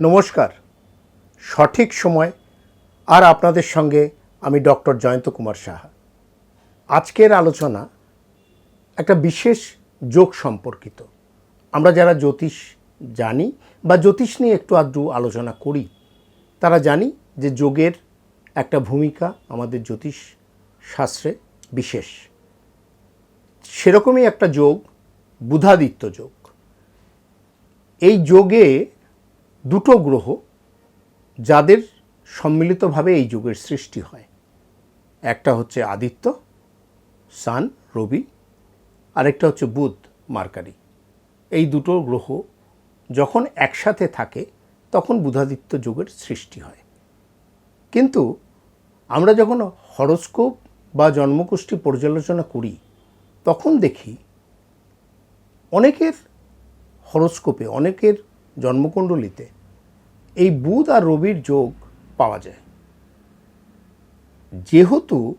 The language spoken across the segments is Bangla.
নমস্কার। সঠিক সময় আর আপনাদের সঙ্গে আমি ডক্টর জয়ন্ত কুমার সাহা। আজকের আলোচনা একটা বিশেষ যোগ সম্পর্কিত। আমরা যারা জ্যোতিষ জানি বা জ্যোতিষ নিয়ে একটু আধটু আলোচনা করি, তারা জানি যে যোগের একটা ভূমিকা আমাদের জ্যোতিষ শাস্ত্রে বিশেষ। সেরকমই একটা যোগ, বুধাদিত্য যোগ। এই যোগে দুটো গ্রহ যাদের সম্মিলিতভাবে এই যুগের সৃষ্টি হয়। একটা হচ্ছে আদিত্য, সান, রবি, আরেকটা হচ্ছে বুধ, মার্কারি। এই দুটো গ্রহ যখন একসাথে থাকে, তখন বুধাদিত্য যুগের সৃষ্টি হয়। কিন্তু আমরা যখন হরস্কোপ বা জন্মকুষ্ঠী পর্যালোচনা করি, তখন দেখি অনেকের হরস্কোপে, অনেকের জন্মকুণ্ডলিতে। এই বুধ আর রবির যোগ পাওয়া যায়। যেহেতু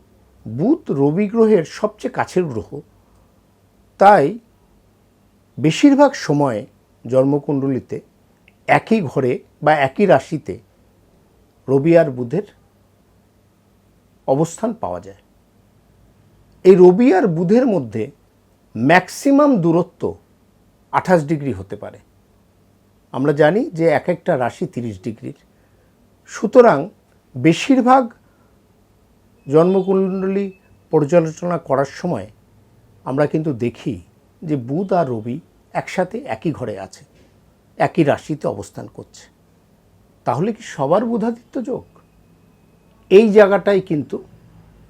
বুধ রবি গ্রহের সবচেয়ে কাছের গ্রহ, তাই বেশিরভাগ সময়ে জন্মকুণ্ডলিতে একই ঘরে বা একই রাশিতে রবি আর বুধের অবস্থান পাওয়া যায়। এই রবি আর বুধের মধ্যে ম্যাক্সিমাম দূরত্ব আঠাশ ডিগ্রি হতে পারে। আমরা জানি যে এক একটা রাশি তিরিশ ডিগ্রির। সুতরাং বেশিরভাগ জন্মকুণ্ডলী পর্যালোচনা করার সময় আমরা কিন্তু দেখি যে বুধ আর রবি একসাথে একই ঘরে আছে, একই রাশিতে অবস্থান করছে। তাহলে কি সবার বুধাদিত্য যোগ? এই জায়গাটাই কিন্তু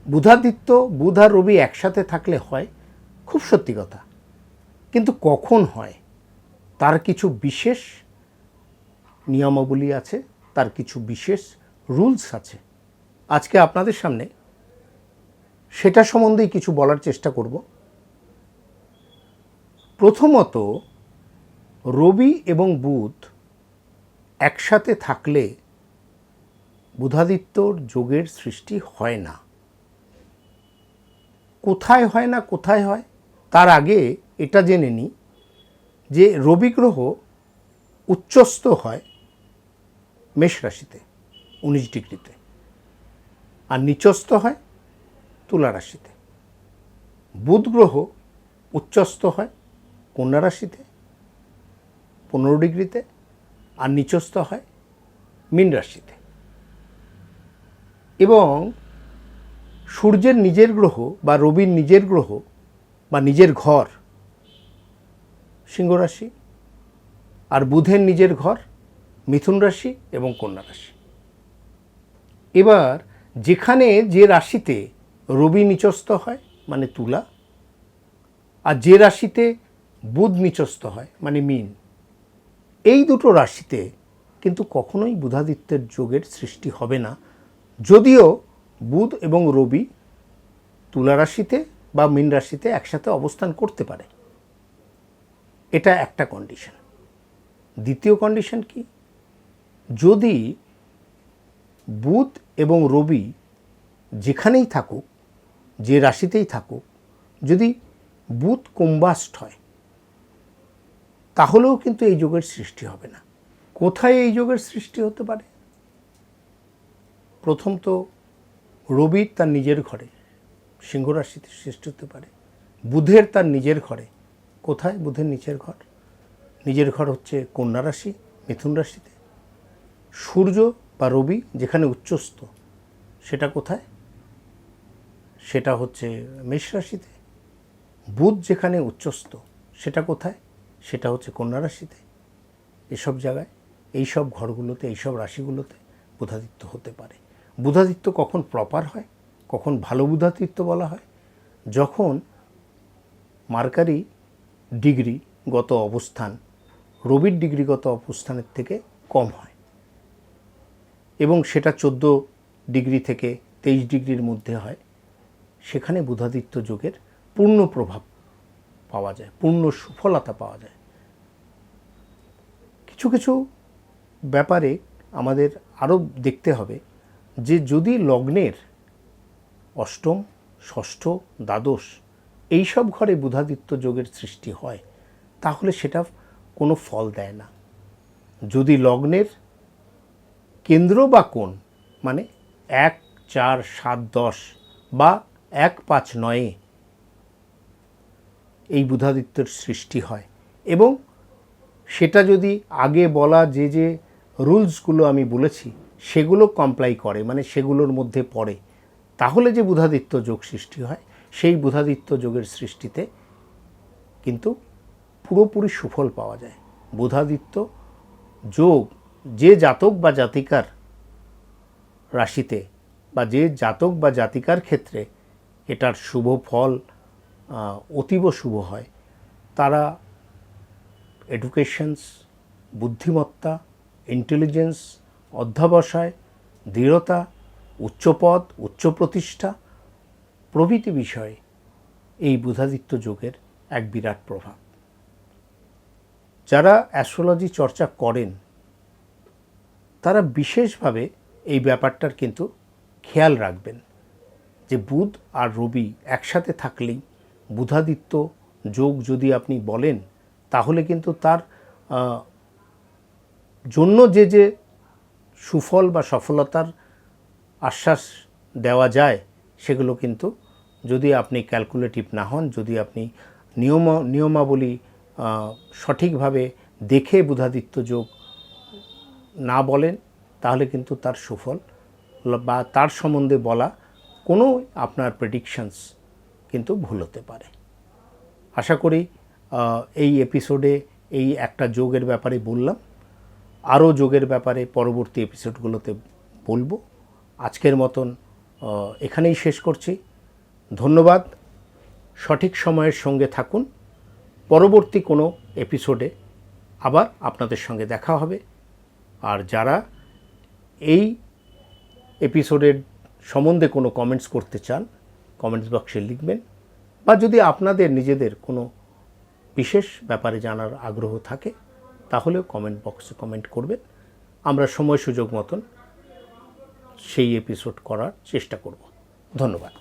বুধাদিত্য, বুধ আর রবি একসাথে থাকলে হয়, খুব সত্যি কথা। কিন্তু কখন হয়? তার কিছু বিশেষ নিয়মাবলী আছে, তার কিছু বিশেষ রুলস আছে। আজকে আপনাদের সামনে সেটা সম্বন্ধেই কিছু বলার চেষ্টা করব। প্রথমত, রবি এবং বুধ একসাথে থাকলে বুধাদিত্যর যোগের সৃষ্টি হয় না। কোথায় হয় না, কোথায় হয়, তার আগে এটা জেনে নিই যে রবি গ্রহ উচ্চস্থ হয় মেষ রাশিতে, উনিশ ডিগ্রিতে। আর নিচস্থ হয় তুলা রাশিতে। বুধ গ্রহ উচ্চস্থ হয় কন্যা রাশিতে, পনেরো ডিগ্রিতে। আর নিচস্থ হয় মীন রাশিতে। এবং সূর্যের নিজের গ্রহ বা রবির নিজের গ্রহ বা নিজের ঘর, সিংহ রাশি, আর বুধের নিজের ঘর মিথুন রাশি এবং কন্যা রাশি। এবার যেখানে যে রাশিতে রবি নিচস্থ হয় মানে তুলা, আর যে রাশিতে বুধ নিচস্থ হয় মানে মিন, এই দুটো রাশিতে কিন্তু কখনোই বুধাদিত্যের যোগের সৃষ্টি হবে না। যদিও বুধ এবং রবি তুলা রাশিতে বা মীন রাশিতে একসাথে অবস্থান করতে পারে। এটা একটা কন্ডিশন দ্বিতীয় কন্ডিশন কি? যদি বুধ এবং রবি যেখানেই থাকুক, যে রাশিতেই থাকুক, যদি বুধ কুম্বাস্ট হয়, তাহলেও কিন্তু এই যোগের সৃষ্টি হবে না। কোথায় এই যোগের সৃষ্টি হতে পারে? প্রথম তো রবির তার নিজের ঘরে, সিংহ রাশিতে সৃষ্টি হতে পারে। বুধের তার নিজের ঘরে, কোথায়? বুধের নিচের ঘর। নিজের ঘর হচ্ছে কন্যা রাশি, মিথুন রাশিতে। সূর্য বা রবি যেখানে উচ্চস্থ, সেটা কোথায়? সেটা হচ্ছে মেষ রাশিতে। বুধ যেখানে উচ্চস্থ, সেটা কোথায়? সেটা হচ্ছে কন্যা রাশিতে। এসব জায়গায় এই সব ঘরগুলোতে এই সব রাশিগুলোতে বুধাদিত্য হতে পারে। বুধাদিত্য কখন প্রপার হয়? কখন ভালো বুধাদিত্য বলা হয়? যখন মার্কারি ডিগ্রিগত অবস্থান, রবির ডিগ্রিগত অবস্থানের থেকে কম হয়। এবং সেটা চোদ্দ ডিগ্রি থেকে তেইশ ডিগ্রির মধ্যে হয়। সেখানে বুধাদিত্য যোগের পূর্ণ প্রভাব পাওয়া যায়, পূর্ণ সুফলতা পাওয়া যায়। কিছু কিছু ব্যাপারে আমাদের আরও দেখতে হবে যে যদি লগ্নের অষ্টম, ষষ্ঠ, দ্বাদশ এইসব ঘরে বুধাদিত্য যোগের সৃষ্টি হয়, তাহলে সেটা কোনো ফল দেয় না। যদি লগ্নের কেন্দ্র বা কোণ? মানে এক, চার, সাত, দশ বা এক, পাঁচ, নয়ে এই বুধাদিত্যের সৃষ্টি হয়। এবং সেটা যদি আগে বলা যে যে রুলসগুলো আমি বলেছি, সেগুলো কমপ্লাই করে মানে সেগুলোর মধ্যে পড়ে, তাহলে যে বুধাদিত্য যোগ সৃষ্টি হয়, সেই বুধাদিত্য যোগের সৃষ্টিতে কিন্তু পুরোপুরি সুফল পাওয়া যায়। বুধাদিত্য যোগ যে জাতক বা জাতিকার রাশিতে বা যে জাতক বা জাতিকার ক্ষেত্রে এটার শুভ ফল অতীব শুভ হয়, তারা এডুকেশনস বুদ্ধিমত্তা ইন্টেলিজেন্স অধ্যাবসায়, দৃঢ়তা, উচ্চপদ উচ্চ প্রতিষ্ঠা প্রভৃতি বিষয়ে এই বুধাদিত্য যুগের এক বিরাট প্রভাব। যারা অ্যাস্ট্রোলজি চর্চা করেন তারা বিশেষভাবে এই ব্যাপারটার কিন্তু খেয়াল রাখবেন যে বুধ আর রবি একসাথে থাকলেই বুধাদিত্য যোগ যদি আপনি বলেন, তাহলে কিন্তু তার জন্য যে যে সুফল বা সফলতার আশ্বাস দেওয়া যায়, সেগুলো কিন্তু যদি আপনি ক্যালকুলেটিভ না হন, যদি আপনি নিয়ম, নিয়মাবলী সঠিকভাবে দেখে বুধাদিত্য যোগ না বলেন, তাহলে কিন্তু তার সুফল বা তার সম্বন্ধে বলা কোনো আপনার প্রেডিকশনস কিন্তু ভুল হতে পারে। আশা করি এই এপিসোডে এই একটা যোগের ব্যাপারে বললাম। আরও যোগের ব্যাপারে পরবর্তী এপিসোডগুলোতে বলব। আজকের মতন এখানেই শেষ করছি। ধন্যবাদ। সঠিক সময়ের সঙ্গে থাকুন। পরবর্তী কোনো এপিসোডে আবার আপনাদের সঙ্গে দেখা হবে। আর যারা এই এপিসোডের সম্বন্ধে কোনো কমেন্টস করতে চান কমেন্টস বক্সে লিখবেন বা যদি আপনাদের নিজেদের কোনো বিশেষ ব্যাপারে জানার আগ্রহ থাকে, তাহলেও কমেন্ট বক্সে কমেন্ট করবেন। আমরা সময় সুযোগ মতন সেই এপিসোড করার চেষ্টা করব। ধন্যবাদ।